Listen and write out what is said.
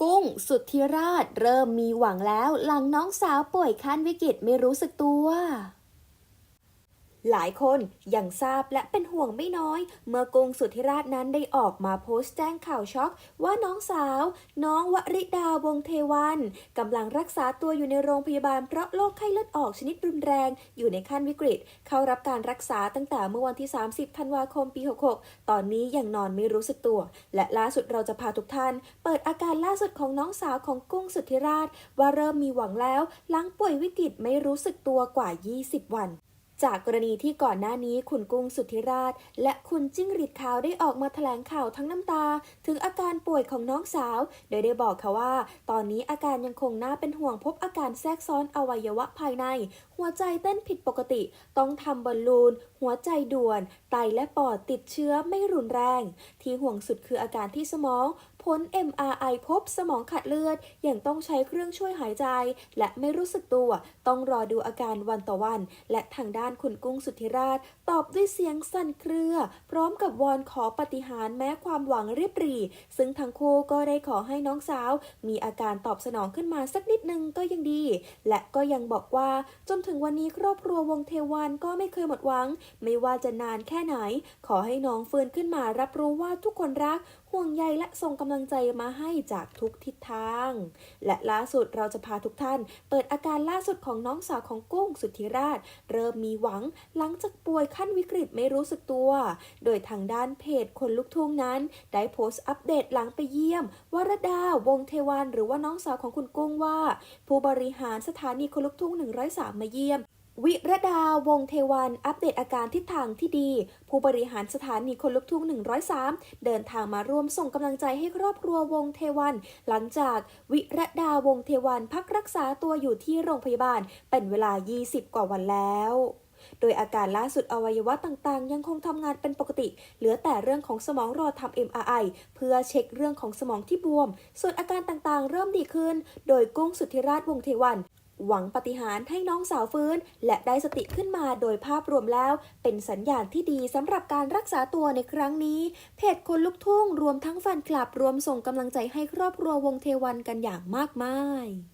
กุ้งสุดที่ราชเริ่มมีหวังแล้วหลังน้องสาวป่วยขั้นวิกฤตไม่รู้สึกตัว หลายคนยังทราบและเป็นห่วงไม่น้อย เมื่อกุ้งสุทธิราชนั้นได้ออกมาโพสต์แจ้งข่าวช็อก ว่าน้องสาว น้องวริดาวงเทวันกำลังรักษาตัวอยู่ในโรงพยาบาลเพราะโรคไข้เลือดออกชนิดรุนแรง อยู่ในขั้นวิกฤต เข้ารับการรักษาตั้งแต่เมื่อวันที่ 30 ธันวาคมปี 66 ตอนนี้ยังนอนไม่รู้สึกตัว และล่าสุดเราจะพาทุกท่าน เปิดอาการล่าสุดของน้องสาวของกุ้งสุทธิราช ว่าเริ่มมีหวังแล้วหลังป่วยวิกฤตไม่รู้สึกตัวกว่า 20 วัน จากกรณีที่ก่อนหน้านี้คุณกุ้งสุทธิราช และคุณจิ้งหรีดขาวได้ออกมาแถลงข่าวทั้งน้ำตา ถึงอาการป่วยของน้องสาว โดยได้บอกค่ะว่า ตอนนี้อาการยังคงน่าเป็นห่วงพบอาการแทรกซ้อนอวัยวะภายใน หัวใจเต้นผิดปกติ ต้องทำบอลลูน หัวใจด่วน ไตและปอดติดเชื้อไม่รุนแรง ที่ห่วงสุดคืออาการที่สมองผล MRI พบสมองขาดเลือดอยังต้องใช้เครื่องช่วยหายใจ และไม่รู้สึกตัว ต้องรอดูอาการวันต่อวัน และทางด้านคุณกุ้งสุทธิราช ตอบด้วยเสียงสั่นเครือ พร้อมกับวอนขอปฏิหารแม้ความหวังเรียบรี ซึ่งทั้งคู่ก็ได้ขอให้น้องสาว มีอาการตอบสนองขึ้นมาสักนิดนึงก็ยังดี และก็ยังบอกว่าจนถึงวันนี้ครอบครัววงเทวันก็ไม่เคยหมดหวัง ไม่ว่าจะนานแค่ไหน ขอให้น้องฟื้นขึ้นมารับรู้ว่าทุกคนรักห่วงใยและส่งกำลังใจมาให้จากทุกทิศทาง และล่าสุดเราจะพาทุกท่าน เปิดอาการล่าสุดของน้องสาวของกุ้งสุทธิราช เริ่มมีหวัง หลังจากป่วยขั้นวิกฤตไม่รู้สึกตัว โดยทางด้านเพจคนลุกทุ่งนั้น ได้โพสต์อัปเดตหลังไปเยี่ยม วรดาวงเทวันหรือว่าน้องสาวของคุณกุ้งว่า ผู้บริหารสถานีคนลุกทุ่ง 103 มาเยี่ยมวิรดาวงเทวัน อัปเดตอาการทิศทางที่ดี ผู้บริหารสถานีคนลุกทุ่ง 103 เดินทางมาร่วมส่งกำลังใจให้ครอบครัววงเทวัน หลังจากวิรดาวงเทวันพักรักษาตัวอยู่ที่โรงพยาบาลเป็นเวลา 20 กว่าวันแล้ว โดยอาการล่าสุดอวัยวะต่างๆ ยังคงทำงานเป็นปกติ เหลือแต่เรื่องของสมองรอทำ MRI เพื่อเช็คเรื่องของสมองที่บวม ส่วนอาการต่างๆ เริ่มดีขึ้น โดยกุ้งสุทธิราชวงศ์เทวันหวังปฏิหารให้น้องสาวฟื้น และได้สติขึ้นมาโดยภาพรวมแล้ว เป็นสัญญาณที่ดีสำหรับการรักษาตัวในครั้งนี้ เพจคนลุกทุ่งรวมทั้งแฟนคลับรวมส่งกำลังใจให้ครอบครัววงเทวันกันอย่างมากมาย